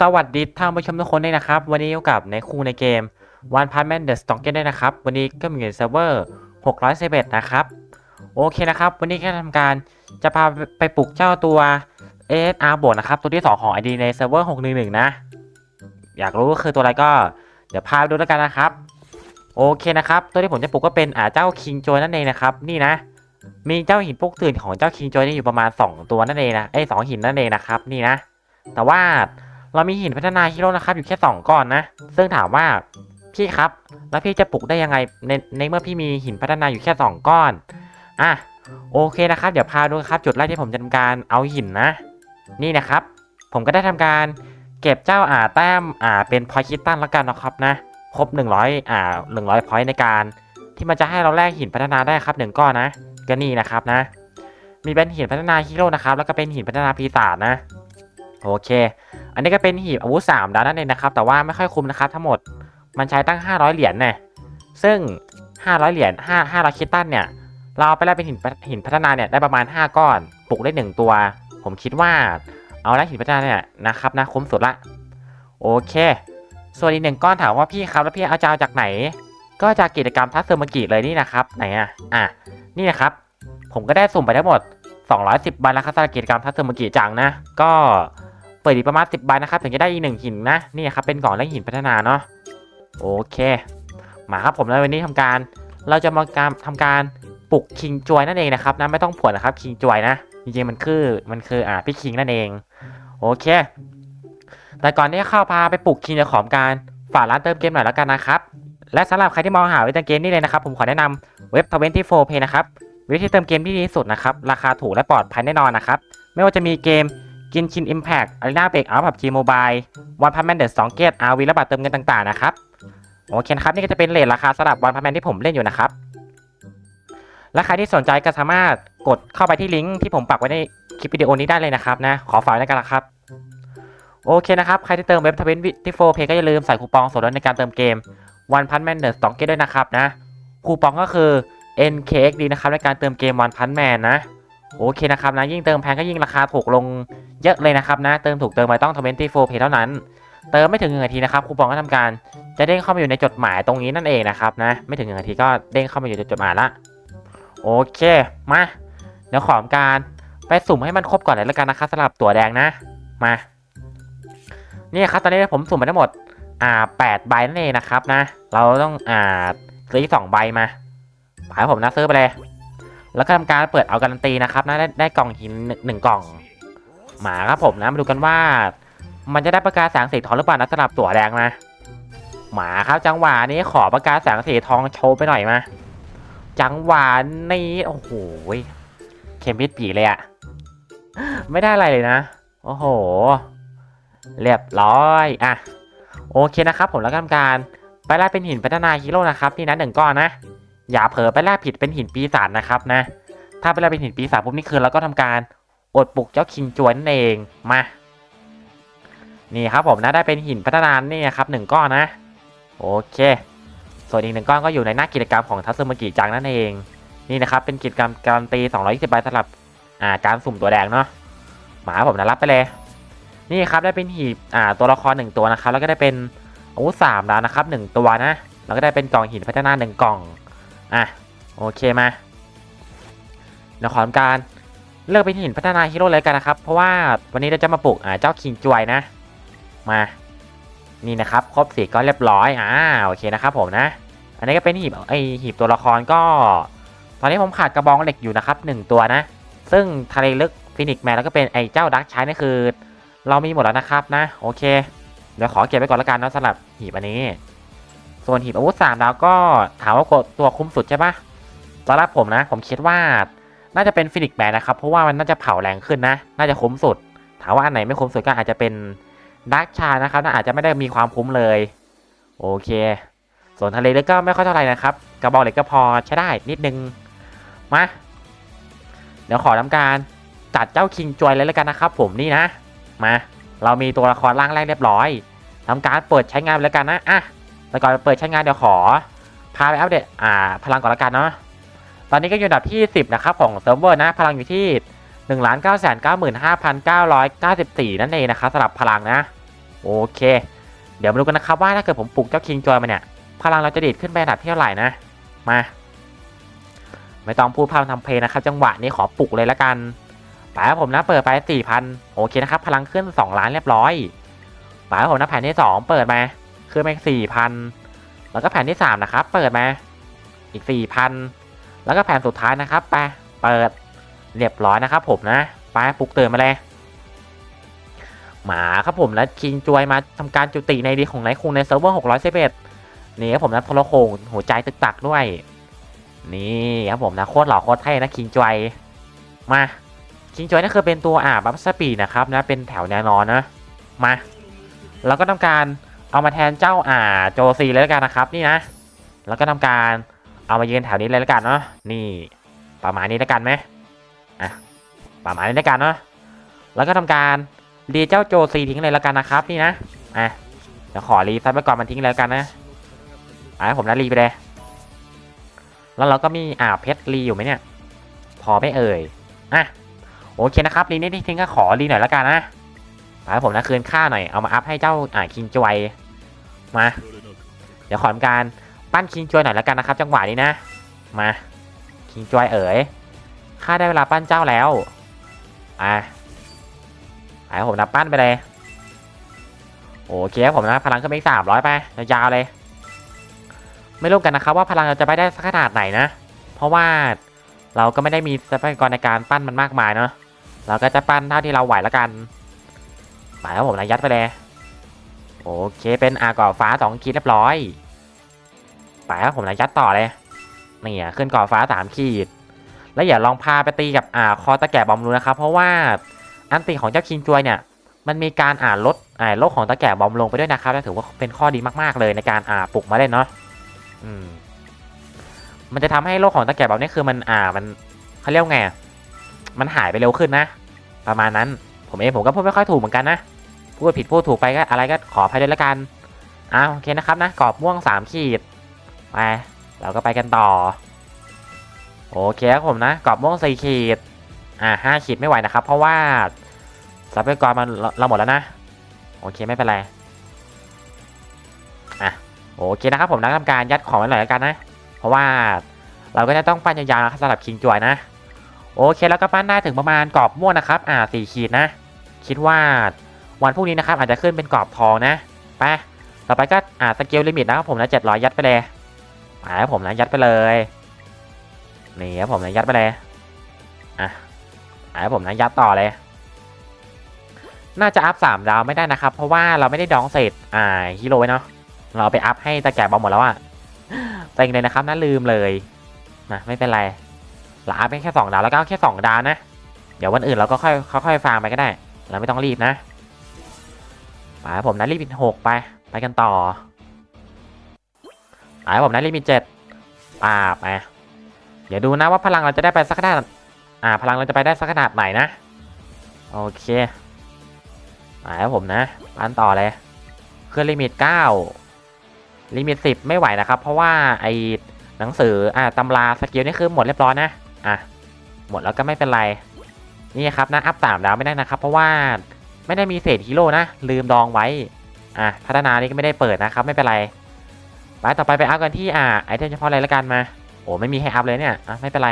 สวัสดีท่านผู้ชมทุกคนด้วยนะครับ วันนี้อยู่กับในคู่ในเกม One Punch Man The Stalker ด้วยนะครับ วันนี้ก็มีเซิร์ฟเวอร์ 611 นะครับ โอเคนะครับ วันนี้ก็ทำการจะพาไปปลุกเจ้าตัว ASR บวกนะครับ ตัวที่ 2 ของ ID ในเซิร์ฟเวอร์ 611 นะ อยากรู้ก็คือตัวอะไรก็ เดี๋ยวพาไปดูแล้วกันนะครับ โอเคนะครับ ตัวที่ผมจะปลุกก็เป็นอ่าเจ้าคิงโจนั่นเองนะครับ นี่นะ มีเจ้าหินปลุกตื่นของเจ้าคิงโจนี่อยู่ประมาณ 2 ตัวนั่นเองนะเอ้สองหินนั่นเองนะครับ นี่นะ แต่ว่า เรามีหินพัฒนาฮีโร่นะครับอยู่แค่ 2ก้อนนะ ซึ่งถามว่าพี่ครับ แล้วพี่จะปลุกได้ยังไงในในเมื่อพี่มีหินพัฒนาอยู่แค่ 2 ก้อน อะโอเคนะครับ เดี๋ยวพาดูครับจุดแรกที่ผมจะทำการเอาหินนะ นี่นะครับ ผมก็ได้ทำการเก็บเจ้าอ่าแต้มอ่าเป็นพอยคิตตันแล้วกันนะครับนะ ครบ 100อ่า100พอยในการ ที่มันจะให้เราแลกหินพัฒนาได้ครับหนึ่งก้อนนะก็นี่นะครับนะ มีเป็นหินพัฒนาฮีโร่นะครับแล้วก็เป็นหินพัฒนาปีศาจนะ โอเค อันนี้ก็เป็นหีบอาวุธ3ดาวนั่นเองนะครับ แต่ว่าไม่ค่อยคุ้มนะครับทั้งหมด มันใช้ตั้ง 500 เหรียญเนี่ยซึ่ง 500 เหรียญ5 500คิตตันเนี่ย เราไปแลกเป็นหินหินพัฒนาเนี่ยได้ประมาณ 5 ก้อน ปลุกได้ 1 ตัว ผมคิดว่าเอาแลกหินพัฒนาเนี่ยนะครับนะคุ้มสุดละ โอเค ส่วนอีกหนึ่งก้อนถามว่าพี่ครับแล้วพี่เอาจะเอาจากไหน ก็จากกิจกรรมทัศเซอร์มกิเลยนี่นะครับ ไหนอะ อะ นี่นะครับ ผมก็ได้สุ่มไปทั้งหมด210ใบแล้วครับสำหรับกิจกรรมทัศเซอร์มกิจังนะ ก็ เปิดอีกประมาณ10ใบนะครับถึงจะได้อีกหนึ่งหินนะนี่ครับเป็นกล่องแลกหินพัฒนาเนาะโอเค มาครับผมแล้ววันนี้ทำการ เราจะมาการทำการปลุกคิงจวยนั่นเองนะครับนะไม่ต้องผวนนะครับคิงจวยนะจริงๆมันคือมันคืออ่าพี่คิงนั่นเอง โอเค แต่ก่อนที่จะเข้าพาไปปลุกคิงจะขอมการฝากร้านเติมเกมหน่อยแล้วกันนะครับและสำหรับใครที่มองหาเว็บเติมเกมนี่เลยนะครับ ผมขอแนะนำเว็บ24 Pay นะครับเว็บที่เติมเกมที่ดีที่สุดนะครับ ราคาถูกและปลอดภัยแน่นอนนะครับ ไม่ว่าจะมีเกม กินชิน Impact Arena Break Out PUBG Mobile One Punch Man The Song Gate RV และบัตรเติมเงินต่างๆนะครับโอเคนะครับนี่ก็จะเป็นเลทราคาสำหรับ One Punch Man ที่ผมเล่นอยู่นะครับและใครที่สนใจก็สามารถกดเข้าไปที่ลิงก์ที่ผมปักไว้ในคลิปวิดีโอนี้ได้เลยนะครับนะขอฝากไว้ในกันละครับ โอเคนะครับ ใครที่เติมเว็บทเวนที่โฟเพก็อย่าลืมใส่คูปองส่วนลดในการเติมเกม One Punch Man The Song Gate ด้วยนะครับนะคูปองก็คือ NKXD นะครับในการเติมเกม One Punch Man นะ โอเคนะครับนะยิ่งเติมแพงก็ยิ่งราคาถูกลงเยอะเลยนะครับนะเติมถูกเติมไปต้อง 24 Pay เท่านั้น เติมไม่ถึงหนึ่งนาทีนะครับคูปองก็ทำการจะเด้งเข้ามาอยู่ในจดหมายตรงนี้นั่นเองนะครับนะไม่ถึงหนึ่งนาทีก็เด้งเข้ามาอยู่ในจดหมายละโอเคมาเดี๋ยวขอทำการไปสุ่มให้มันครบก่อนเลยแล้วกันนะครับสำหรับตั๋วแดงนะมานี่ครับตอนนี้ผมสุ่มไปทั้งหมดอ่าแปดใบนั่นเองนะครับนะ เราต้องอ่าซื้อสองใบมาขายผมนะซื้อไปเลย แล้วก็ทำการเปิดเอาการันตีนะครับนะได้ได้กล่องหินหนึ่งกล่อง หมาครับผมนะมาดูกันว่า มันจะได้ประกาศแสงสีทองหรือเปล่านะสำหรับตัวแดงนะหมาครับจังหวะนี้ขอประกาศแสงสีทองโชว์ไปหน่อยมาจังหวะนี้โอ้โหเข็มพิษปีเลยอะไม่ได้อะไรเลยนะ โอ้โห เรียบร้อยอะโอเคนะครับผมแล้วก็ทำการไปแลกเป็นหินพัฒนาฮีโร่นะครับนี่นะหนึ่งก้อนนะ อย่าเผลอไปแลกผิดเป็นหินปีศาจนะครับนะ ถ้าไปแลกเป็นหินปีศาจปุ๊บนี่คือเราก็ทำการอดปลุกเจ้าคิงจวนนั่นเองมา นี่ครับผมนะได้เป็นหินพัฒนานี่ครับหนึ่งก้อนนะ โอเค ส่วนอีกหนึ่งก้อนก็อยู่ในหน้ากิจกรรมของทัศมกิจังนั่นเอง นี่นะครับเป็นกิจกรรมการันตี220ใบสำหรับอ่าการสุ่มตัวแดงเนาะหมาผมนะรับไปเลย นี่ครับได้เป็นหีบอ่าตัวละครหนึ่งตัวนะครับแล้วก็ได้เป็นอาวุธสามดาวนะครับหนึ่งตัวนะแล้วก็ได้เป็นกล่องหินพัฒนาหนึ่งกล่อง อะ โอเคมาเดี๋ยวขอทำการเลือกเป็นหินพัฒนาฮีโร่เลยกันนะครับ เพราะว่าวันนี้เราจะมาปลุกอ่าเจ้าคิงจวยนะ มานี่นะครับครบสีก็เรียบร้อยอ่าโอเคนะครับผมนะ อันนี้ก็เป็นหีบไอหีบตัวละครก็ ตอนนี้ผมขาดกระบองเหล็กอยู่นะครับหนึ่งตัวนะ ซึ่งทะเลลึกฟินิกแมนแล้วก็เป็นไอเจ้าดักชายนี่คือ เรามีหมดแล้วนะครับนะ โอเค เดี๋ยวขอเก็บไว้ก่อนละกันนะสำหรับหีบอันนี้ ส่วนหีบอาวุธสามดาวก็ถามว่ากดตัวคุ้มสุดใช่ปะสำหรับผมนะ ผมคิดว่า น่าจะเป็นฟินิกแมนนะครับ เพราะว่ามันน่าจะเผาแรงขึ้นนะ น่าจะคุ้มสุด ถามว่าอันไหนไม่คุ้มสุดก็อาจจะเป็นดักชานะครับน่าอาจจะไม่ได้มีความคุ้มเลย โอเค ส่วนทะเลลึกก็ไม่ค่อยเท่าไหร่นะครับ กระบอกเหล็กก็พอใช้ได้นิดนึง มา เดี๋ยวขอทำการจัดเจ้าคิงจวยเลยแล้วกันนะครับ ผมนี่นะ มา เรามีตัวละครร่างแรกเรียบร้อยทำการเปิดใช้งานแล้วกันนะ อะ แต่ก่อนเปิดใช้งานเดี๋ยวขอ พาไปอัปเดตอ่าพลังก่อนละกันเนาะตอนนี้ก็อยู่อันดับที่ 10 นะครับ ของเซิร์ฟเวอร์นะ พลังอยู่ที่1 9 9 5 9 9 4 นั่นเองนะครับสำหรับพลังนะ โอเค เดี๋ยวมาดูกันนะครับว่าถ้าเกิดผมปลุกเจ้าคิงจอยมาเนี่ย พลังเราจะดีดขึ้นไปอันดับที่เท่าไหร่นะ มา ไม่ต้องพูดพร่ำทำเพลงนะครับ จังหวะนี้ขอปลุกเลยละกันไปครับผมนะเปิดไปสี่พันโอเคนะครับ พลังขึ้นสองล้านเรียบร้อยไปครับผมนะแผ่นที่สองเปิดมา ขึ้นมาสี่พันแล้วก็แผ่นที่สามนะครับ เปิดมาอีกสี่พันแล้วก็แผ่นสุดท้ายนะครับไปเปิดเรียบร้อยนะครับ ผมนะไปปลุกเตื่นมาเลยหมาครับผมและคิงจวยมาทำการจุติในดีของไนคุงในเซิร์ฟเวอร์611นี่ครับผมนะโทรโขงหัวใจตึกตักด้วย นี่ครับผมนะโคตรหล่อโคตรเท่นะคิงจวยมาคิงจวยนี่คือเป็นตัวอ่าบัฟสปีดนะครับนะเป็นแถวแนวนอนนะมาเราก็ทำการ เอามาแทนเจ้าอ่าโจซีเลยแล้วกันนะครับนี่นะ แล้วก็ทำการเอามายืนแถวนี้เลยแล้วกันเนาะนี่ประมาณนี้แล้วกันไหมอะประมาณนี้แล้วกันเนาะแล้วก็ทำการรีเจ้าโจซีทิ้งเลยแล้วกันนะครับนี่นะอะเดี๋ยวขอรีซับไปก่อนมันทิ้งเลยแล้วกันนะอะผมนะรีไปเลยแล้วเราก็มีอ่าเพชรรีอยู่ไหมเนี่ย พอไม่เอ่ยอะโอเคนะครับรีนี่ที่ทิ้งก็ขอรีหน่อยแล้วกันนะไปผมนะคืนค่าหน่อยเอามาอัพให้เจ้าอ่าคิงจวย มา เดี๋ยวขอทำการปั้นคิงจวยหน่อยแล้วกันนะครับ จังหวะนี้นะ มาคิงจวยเอ๋ยค่าได้เวลาปั้นเจ้าแล้ว อะไปผมนะปั้นไปเลยโอเคครับผมนะพลังขึ้นไปสามร้อยไปยาวเลย ไม่รู้กันนะครับว่าพลังเราจะไปได้สักขนาดไหนนะ เพราะว่าเราก็ไม่ได้มีทรัพยากรในการปั้นมันมากมายเนาะเราก็จะปั้นเท่าที่เราไหวแล้วกันไปครับผมนะยัดไปเลย โอเคเป็นอากาฟ้าสองขีดเรียบร้อยไปครับผมนะยัดต่อเลยนี่อะขึ้นก่อฟ้าสามขีด แล้วอย่าลองพาไปตีกับอ่าคอตะแก่บอมดูนะครับ เพราะว่าอันตีของเจ้าคิงจวยเนี่ย มันมีการอ่าลดอ่าโลกของตะแก่บอมลงไปด้วยนะครับและถือว่าเป็นข้อดีมากๆเลยในการอ่าปลุกมาเล่นเนาะอืมมันจะทำให้โลกของตะแกรงแบบนี้คือมันอ่ามันเขาเรียกไงมันหายไปเร็วขึ้นนะ ประมาณนั้น ผมเองผมก็พูดไม่ค่อยถูกเหมือนกันนะ พูดผิดพูดถูกไปก็อะไรก็ขออภัยด้วยละกันอ่าวโอเคนะครับนะกรอบม่วงสามขีดไปเราก็ไปกันต่อ โอเคครับผมนะกรอบม่วงสี่ขีดอ่าห้าขีดไม่ไหวนะครับ เพราะว่าทรัพยากรมันเราหมดแล้วนะ โอเคไม่เป็นไรอะโอเคนะครับผมนะทำการยัดของไว้หน่อยล้วกันนะ เพราะว่าเราก็จะต้องปั้นยาวๆสำหรับคิงจวยนะ โอเคแล้วก็ปั้นได้ถึงประมาณกรอบม่วงนะครับ อ่าสี่ขีดนะ คิดว่า วันพรุ่งนี้นะครับอาจจะขึ้นเป็นกรอบทองนะไปต่อไปก็อ่าสเกลลิมิตนะครับผมนะเจ็ดร้อยยัดไปเลยไปครับผมนะยัดไปเลยนี่ครับผมนะยัดไปเลยอะไปครับผมนะยัดต่อเลยน่าจะอัพสามดาวไม่ได้นะครับ เพราะว่าเราไม่ได้ดองเศษอ่าฮีโร่เนาะเราไปอัพให้ตะแกะบอมหมดแล้วอะเต็งเลยนะครับน่าลืมเลยนะไม่เป็นไรเราอัพแค่สองดาวแล้วก็แค่สองดาวนะ เดี๋ยววันอื่นเราก็ค่อยค่อยฟาร์มไปก็ได้ เราไม่ต้องรีบนะ ไปครับผมนะรีบเป็นหกไป ไปกันต่อไปครับผมนะรีบเป็นเจ็ดป่าไปเดี๋ยวดูนะว่าพลังเราจะได้ไปสักขนาดอ่า พลังเราจะไปได้สักขนาดไหนนะ โอเคไปครับผมนะปันต่อเลยเครื่องลิมิตเก้าลิมิตสิบไม่ไหวนะครับ เพราะว่าไอหนังสืออ่าตำราสกิลนี่คือหมดเรียบร้อยนะ อะ หมดแล้วก็ไม่เป็นไร นี่ครับนะ อัพสามดาวไม่ได้นะครับ เพราะว่า ไม่ได้มีเศษฮีโร่นะ ลืมดองไว้ อะ พัฒนานี่ก็ไม่ได้เปิดนะครับ ไม่เป็นไรไปต่อไปไปอัพกันที่อ่าไอเทมเฉพาะอะไรละกันมา โอ้ไม่มีให้อัพเลยเนี่ยอะไม่เป็นไร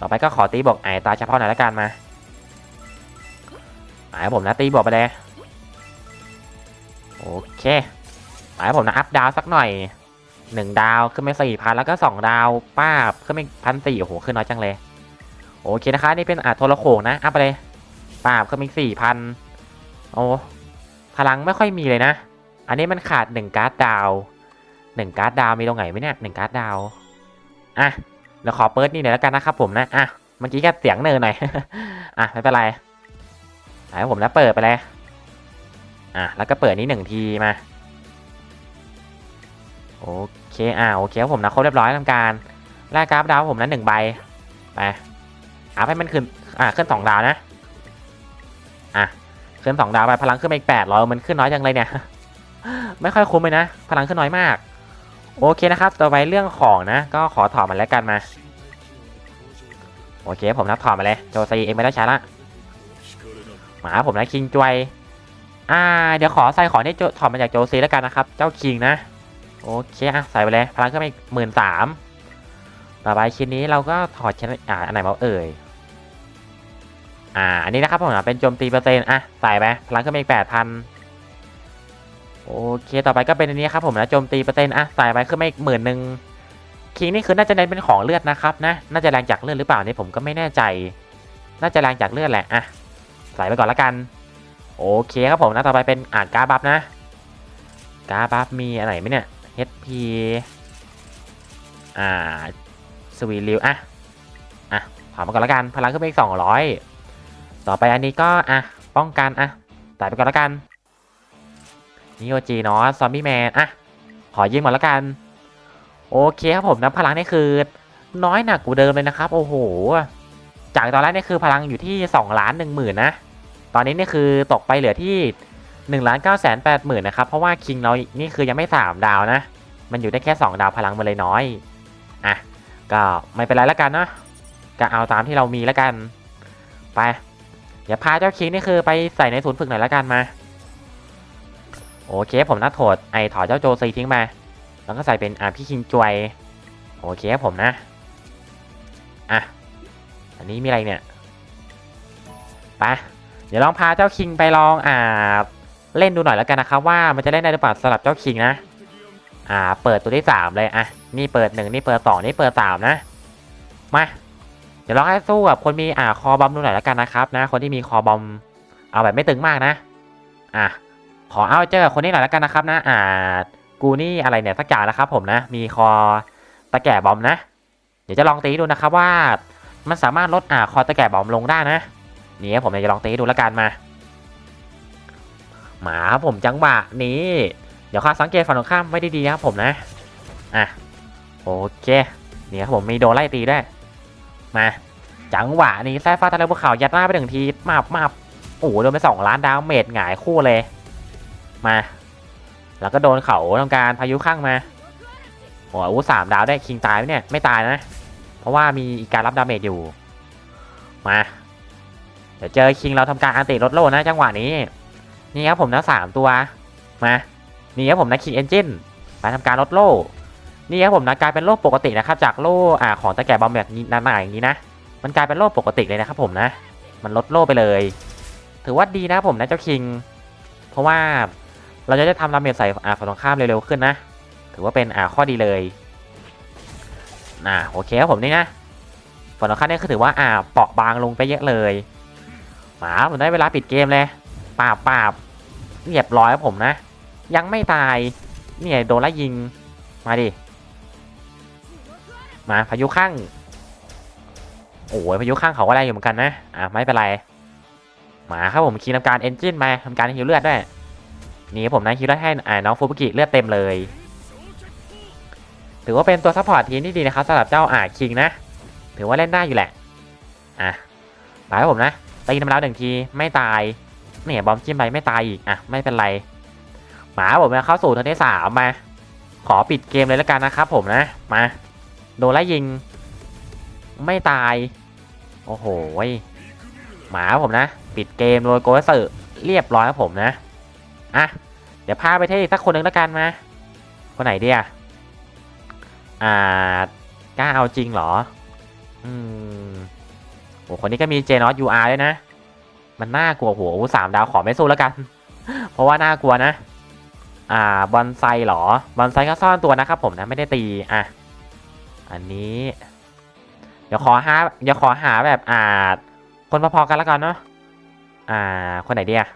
ต่อไปก็ขอตีบอกไอตาเฉพาะหน่อยละกันมาหมายผมนะตีบอกไปเลยโอเคหมายผมนะอัพดาวสักหน่อยหนึ่งดาวขึ้นไปสี่พันแล้วก็สองดาวป้าบขึ้นไปพันสี่โอ้โหขึ้นน้อยจังเลย โอเคนะคะนี่เป็นอ่าโทรโขงนะอัพไปเลยป้าบขึ้นไปสี่พัน โอ้พลังไม่ค่อยมีเลยนะ อันนี้มันขาดหนึ่งการ์ดดาวหนึ่งการ์ดดาวมีตรงไหนไหมเนี่ยหนึ่งการ์ดดาวอะเดี๋ยวขอเปิดนี่หน่อยแล้วกันนะครับผมนะอะเมื่อกี้แค่เสียงเนินหน่อยอะไม่เป็นไรหมายผมนะเปิดไปเลยอะแล้วก็เปิดนี้หนึ่งทีมาโอเคอ่าโอเคครับผมนะครบเรียบร้อยทำการแลกกราฟดาวผมนะหนึ่งใบไปอัพให้มันขึ้นอ่าขึ้นสองดาวนะอะ ขึ้นสองดาวไปพลังขึ้นมาอีกแปดร้อยมันขึ้นน้อยจังเลยเนี่ย ไม่ค่อยคุ้มเลยนะ พลังขึ้นน้อยมาก โอเคนะครับ ต่อไปเรื่องของนะ ก็ขอถอดมันแล้วกันมา โอเค ผมนับถอดมาเลย โจซีเองไม่ได้ใช้ละ หมาผมนะคิงจวย อ่า เดี๋ยวขอใส่ของที่โจถอดมาจากโจซีแล้วกันนะครับ เจ้าคิงนะ โอเคอะใส่ไปเลย พลังขึ้นมาอีกหมื่นสามต่อไปชิ้นนี้เราก็ถอดชิ้นอ่าอันไหนมาเอ่ย อ่า อันนี้นะครับผมอะเป็นโจมตีเปอร์เซ็นต์อะใส่ไปพลังขึ้นมาอีกแปดพันโอเค ต่อไปก็เป็นอันนี้ครับผมนะโจมตีเปอร์เซ็นต์อะใส่ไปขึ้นมาอีกหมื่นหนึ่งคิงนี่คือน่าจะเน้นเป็นของเลือดนะครับนะ น่าจะแรงจากเลือดหรือเปล่านี่ผมก็ไม่แน่ใจ น่าจะแรงจากเลือดแหละอะใส่ไปก่อนละกัน โอเคครับผมนะต่อไปเป็นอ่ากาบัฟนะกาบัฟมีอะไรไหมเนี่ย HP อ่าสวีลิวอะอะถอดมาก่อนละกันพลังขึ้นไปอีกสองร้อย ต่อไปอันนี้ก็อะป้องกันอะใส่ไปก่อนละกันนิโอจีเนาะซอมบี้แมนอะขอยิงหมดละกัน โอเคครับผมนะพลังนี่คือ น้อยหนักกว่าเดิมเลยนะครับ โอ้โห จากตอนแรกนี่คือพลังอยู่ที่2ล้าน1หมื่นนะตอนนี้นี่คือตกไปเหลือที่1ล้าน9แสน8หมื่นนะครับเพราะว่าคิงเรานี่คือยังไม่3ดาวนะ มันอยู่ได้แค่ 2 ดาวพลังมันเลยน้อยอะก็ไม่เป็นไรแล้วกันเนาะก็เอาตามที่เรามีแล้วกัน ไป เดี๋ยวพาเจ้าคิงนี่คือไปใส่ในศูนย์ฝึกหน่อยล้วกันมา โอเคผมนัดโถดไอถอดเจ้าโจซีทิ้งมา แล้วก็ใส่เป็นอ่าพี่คิงจวย โอเคผมนะ อะ อันนี้มีอะไรเนี่ยไปเดี๋ยวลองพาเจ้าคิงไปลองอ่าเล่นดูหน่อยแล้วกันนะครับว่ามันจะเล่นได้หรือเปล่าสำหรับเจ้าคิงนะ อ่า เปิดตัวที่สามเลยอะ นี่เปิดหนึ่งนี่เปิดสองนี่เปิดสามนะ มา ดี๋ยวลองให้สู้กับคนมีอ่าคอบอมดูหน่อยแล้วกันนะครับนะ คนที่มีคอบอมเอาแบบไม่ตึงมากนะ อะขอเอาเจอกับคนนี้หน่อยแล้วกันนะครับ นะอ่ากูนี่อะไรเนี่ยสักอย่างนะครับ ผมนะ มีคอตะแก่บอมนะ เดี๋ยวจะลองตีดูนะครับว่า มันสามารถลดอ่าคอตะแก่บอมลงได้นะนี่ผมจะลองตีดูแล้วกันมาหมาครับผมจังหวะนี้ เดี๋ยวข้าสังเกตฝั่งตรงข้ามไว้ดีครับผมนะ อะโอเคนี่ครับผมมีโดนไล่ตีได้ มาจังหวะนี้แซ่ฟ้าทะเลภูเขายัดหน้าไปหนึ่งทีมาบมาบโอ้โหโดนไปสองล้านดาวเมจหงายคู่เลย มา แล้วก็โดนเขาทำการพายุข้างมาโอ้โหสามดาวได้คิงตายไหมเนี่ยไม่ตายนะ เพราะว่ามีการรับดาเมจอยู่ มา เดี๋ยวเจอคิงเราทำการอันติลดโลนะจังหวะนี้ นี่ครับผมนะสามตัว มา นี่ครับผมนะคิงเอนจินมาทำการลดโล นี่ครับผมนะกลายเป็นโลปกตินะครับจากโลอ่าของตะแก่บอมแบบนี้นาๆอย่างนี้นะ มันกลายเป็นโลปกติเลยนะครับผมนะ มันลดโลไปเลย ถือว่าดีนะผมนะเจ้าคิง เพราะว่าเราจะได้ทำดาเมจใส่อ่าฝั่งตรงข้ามเร็วๆขึ้นนะ ถือว่าเป็นอ่าข้อดีเลยอ่าโอเคครับผมนี่นะฝั่งตรงข้ามนี่คือถือว่าอ่าเปราะบางลงไปเยอะเลยหมาผมได้เวลาปิดเกมเลยปราบปราบเรียบร้อยครับผมนะ ยังไม่ตายเนี่ยโดนไล่ยิงมาดิ มาพายุข้างโอ้ยพายุข้างเขาก็แรงอยู่เหมือนกันนะอะไม่เป็นไรมาครับผมคีย์ทำการเอนจินมาทำการฮิวเลือดด้วยนี่ผมนะฮิวเลือดให้อ่าน้องฟูบุกิเลือดเต็มเลย ถือว่าเป็นตัวซัพพอร์ตทีมที่ดีนะครับสำหรับเจ้าอ่าคิงนะ ถือว่าเล่นได้อยู่แหละอะไปครับผมนะตีน้ำแล้วหนึ่งทีไม่ตายเนี่ยบอมจิ้มไปไม่ตายอีกอะไม่เป็นไรหมาผมมาเข้าสู่เทิร์นที่สามมา ขอปิดเกมเลยแล้วกันนะครับผมนะมา โดนไล่ยิง ไม่ตาย โอ้โหหมาผมนะ ปิดเกมโดยโกเซอร์เรียบร้อยครับผมนะ อะ เดี๋ยวพาไปเทสักคนหนึ่งแล้วกันมา คนไหนเดียอ่ากล้าเอาจริงเหรอ อืมโหคนนี้ก็มีเจนอสยูอาร์ด้วยนะ มันน่ากลัวโหสามดาวขอไม่สู้แล้วกัน เพราะว่าน่ากลัวนะ อ่าบอนไซเหรอบอนไซก็ซ่อนตัวนะครับผมนะ ไม่ได้ตี อะ อันนี้ เดี๋ยวขอหาเดี๋ยวขอหาแบบอ่า คนพอๆกันแล้วกันเนาะอ่า คนไหนดีอะ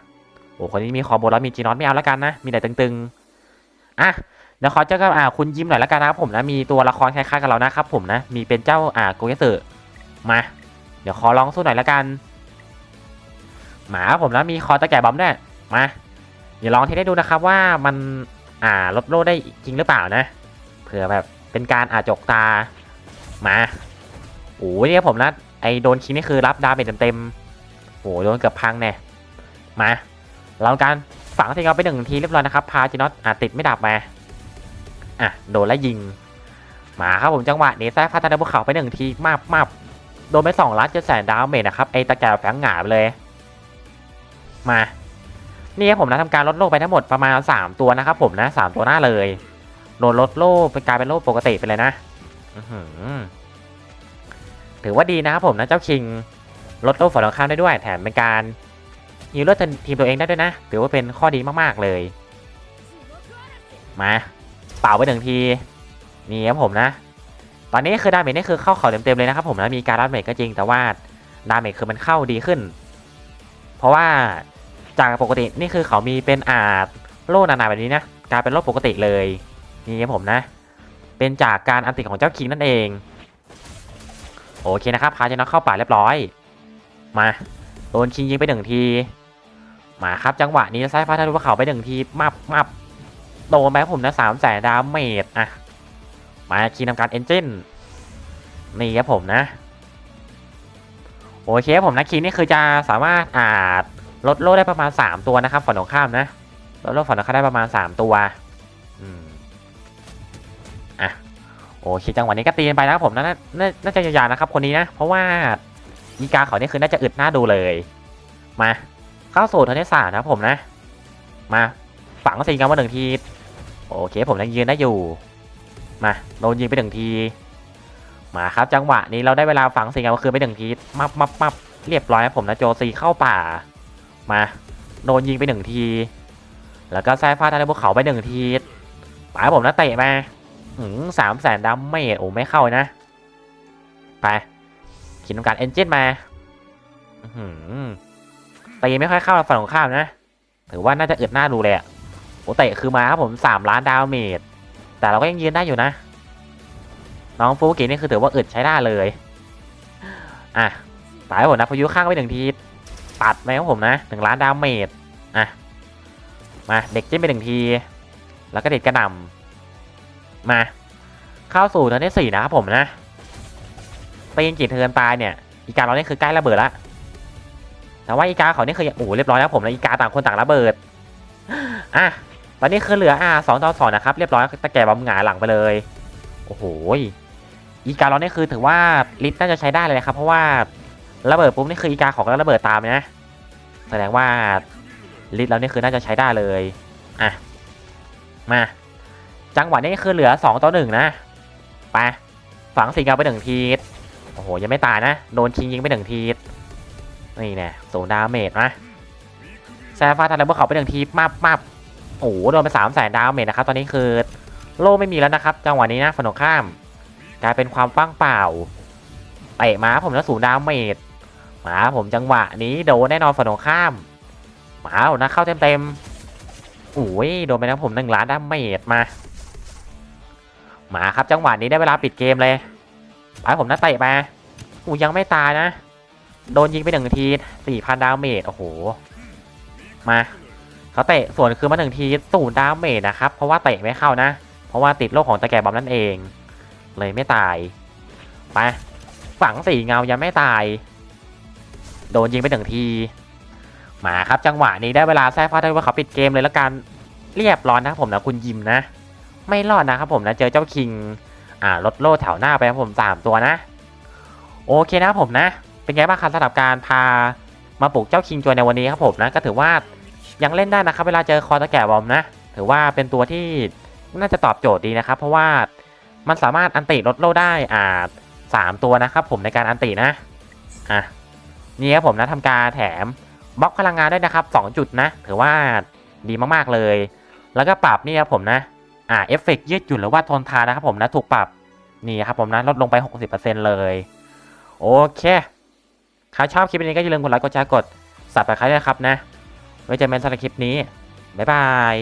โอ้คนนี้มีคอโบแล้วมีจีนอตไม่เอาแล้วกันนะมีแต่ตึงๆอะเดี๋ยวขอเจอกับอ่าคุณยิ้มหน่อยแล้วกันนะครับผมนะมีตัวละครคล้ายๆกับเรานะครับผมนะมีเป็นเจ้าอ่าโกเยสึมา เดี๋ยวขอลองสู้หน่อยแล้วกัน หมาผมนะมีคอตะแก่บอมด้วยมาเดี๋ยวลองเทสได้ดูนะครับว่ามันอ่าลดโลดได้จริงหรือเปล่านะเผื่อแบบ เป็นการอาจกตามาโอ้ยเนี่ยผมนะไอโดนคิงนี่คือรับดาเมจเต็มๆโอ้โดนเกือบพังแน่มาเราการฝังสิงเอาไปหนึ่งทีเรียบร้อยนะครับพาจินอตอะติดไม่ดับมาอะโดนแล้วยิงมาครับผมจังหวะนี้แซ่ฟาตาดาบุเขาไปหนึ่งทีมาบมาบโดนไปสองล้านเจ็ดแสนดาเมจนะครับไอตะแกรแฝงหงาไปเลย มานี่ครับผมนะทำการลดโล่ไปทั้งหมดประมาณ 3 ตัวนะครับผมนะ 3 ตัวหน้าเลย โดนลดโล่เป็นกลายเป็นโล่ปกติไปเลยนะอื้อหือถือว่าดีนะครับผมนะเจ้าคิงลดโล่ฝ่ายตรงข้ามได้ด้วย แถมเป็นการฮิวเลือดทีมตัวเองได้ด้วยนะ ถือว่าเป็นข้อดีมากๆเลย มาเป่าไปหนึ่งทีนี่ครับผมนะ ตอนนี้คือดาเมจนี่คือเข้าเข่าเต็มๆเลยนะครับผมนะมีการดาเมจก็จริงแต่ว่าดาเมจคือมันเข้าดีขึ้น เพราะว่าจากปกตินี่คือเขามีเป็นอาดโล่หนาๆแบบนี้นะกลายเป็นโล่ปกติเลย นี่ครับผมนะ เป็นจากการอันติของเจ้าคิงนั่นเอง โอเคนะครับพาเจนอกเข้าป่าเรียบร้อย มาโดนคิงยิงไปหนึ่งที มาครับจังหวะนี้ซ้ายฟ้าทะลุภูเขาไปหนึ่งทีมับมับโดนไปครับผมนะสามแสนดาเมจอะมาคีย์ทำการเอนจินนี่ครับผมนะ โอเคครับผมนะคีนี่คือจะสามารถอาจลดโล่ได้ประมาณ 3 ตัวนะครับ ฝั่งตรงข้ามนะลดโล่ฝั่งตรงข้ามได้ประมาณ 3 ตัว อืม โอเคจังหวะนี้ก็ตีกันไปนะครับผมนะนาน่าน่าจะยาวๆนะครับคนนี้นะ เพราะว่าอีกาเขาเนี่คือน่าจะอึดหน้าดูเลย มาเข้าสู่เทอร์เนสสานะครับผมนะ มาฝังสิงกันมาหนึ่งที โอเคผมยังยืนได้อยู่ มาโดนยิงไปหนึ่งที มาครับจังหวะนี้เราได้เวลาฝังสิงกันมาคืนไปหนึ่งที มับมับมับเรียบร้อยครับผมนะโจซีเข้าป่า มาโดนยิงไปหนึ่งที แล้วก็แซ่ฟ้าทะเลภูเขาไปหนึ่งทีป่าผมนะเตะมา สามแสนดำไม่โอ้ไม่เข้านะ ไปขีดทำการเอนจินมาอื้อหือตีไม่ค่อยเข้าฝั่งของข้ามนะ ถือว่าน่าจะอึดหน้าดูเลยอะโอ้เตะคือมาครับผมสามล้านดาวเมจแต่เราก็ยังยืนได้อยู่นะ น้องฟูกินี่คือถือว่าอึดใช้ได้เลย อะตายผมนะพายุข้างไปหนึ่งทีตัดไหมครับผมนะหนึ่งล้านดาวเมจอะมาเด็กจิ้มไปหนึ่งที แล้วก็เด็ดกระหน่ำ มา เข้าสู่เทิร์นที่สี่นะครับผมนะตีนกี่เทิร์นตายเนี่ยอีการเราเนี่ยคือใกล้ระเบิดละแต่ว่าอีกาเขานี่คือโอ้โหเรียบร้อยแล้วผมแล้วอีกาต่างคนต่างระเบิดอะตอนนี้คือเหลืออ่าสองต่อสองนะครับเรียบร้อยตะแกรงบอมหงายหลังไปเลยโอ้โหอีกาเราเนี่ยคือถือว่าลิฟต์น่าจะใช้ได้เลยนะครับเพราะว่าระเบิดปุ๊บนี่คืออีกาของก็ระเบิดตามเลยนะแสดงว่าลิฟต์เราเนี่ยคือน่าจะใช้ได้เลยอะมา จังหวะนี้คือเหลือสองต่อหนึ่งนะไปฝังสีกาไปหนึ่งทีโอ้โห ยังไม่ตายนะ โดนชิงยิงไปหนึ่งทีนี่แน่ศูนย์ดาเมจนะแซฟาทันแล้วพวกเขาไปหนึ่งทีมาบมาบโอ้โห โดนไปสามแสนดาเมจนะครับ ตอนนี้คือโล่ไม่มีแล้วนะครับ จังหวะนี้นะฝั่งตรงข้าม กลายเป็นความว่างเปล่าเตะมาผมแล้วศูนย์ดาเมจหมาผมจังหวะนี้โดนแน่นอนฝั่งตรงข้ามหมาผมนะเข้าเต็มเต็มโอ้ยโดนไปนะผมหนึ่งล้านดาเมจมา มาครับจังหวะนี้ได้เวลาปิดเกมเลยไปผมนะเตะมาอูยังไม่ตายนะ โดนยิงไปหนึ่งทีสี่พันดาเมจโอ้โห มาเขาเตะส่วนคือมาหนึ่งทีศูนย์ดาเมจนะครับ เพราะว่าเตะไม่เข้านะ เพราะว่าติดโรคของตะแกรบอมนั่นเอง เลยไม่ตายไปฝังสี่เงายังไม่ตาย โดนยิงไปหนึ่งทีมาครับจังหวะนี้ได้เวลาแซ่ฟ้าได้ว่าเขาปิดเกมเลยแล้วกันเรียบร้อยนะผมนะคุณยิมนะ ไม่รอดนะครับผมนะเจอเจ้าคิงอ่าลดโล่แถวหน้าไปครับผมสามตัวนะ โอเคนะครับผมนะ เป็นไงบ้างครับสำหรับการพามาปลุกเจ้าคิงจวยในวันนี้ครับผมนะก็ถือว่ายังเล่นได้นะครับเวลาเจอคอตะแก่บอมนะ ถือว่าเป็นตัวที่น่าจะตอบโจทย์ดีนะครับ เพราะว่ามันสามารถอันติลดโล่ได้อ่าสามตัวนะครับผมในการอันตินะอะนี่ครับผมนะทำการแถมบล็อกพลังงานด้วยนะครับ 2 จุดนะ ถือว่าดีมากๆเลย แล้วก็ปรับนี่ครับผมนะ อ่าเอฟเฟกยืดหยุ่นหรือว่าทนทานนะครับผมนะถูกปรับนี่ครับผมนะลดลงไป 60%เลย โอเคใครชอบคลิปนี้ก็อย่าลืมกดไลค์กดแชร์กดสับสไครต์นะครับนะไว้เจอกันในคลิปนี้บ๊ายบาย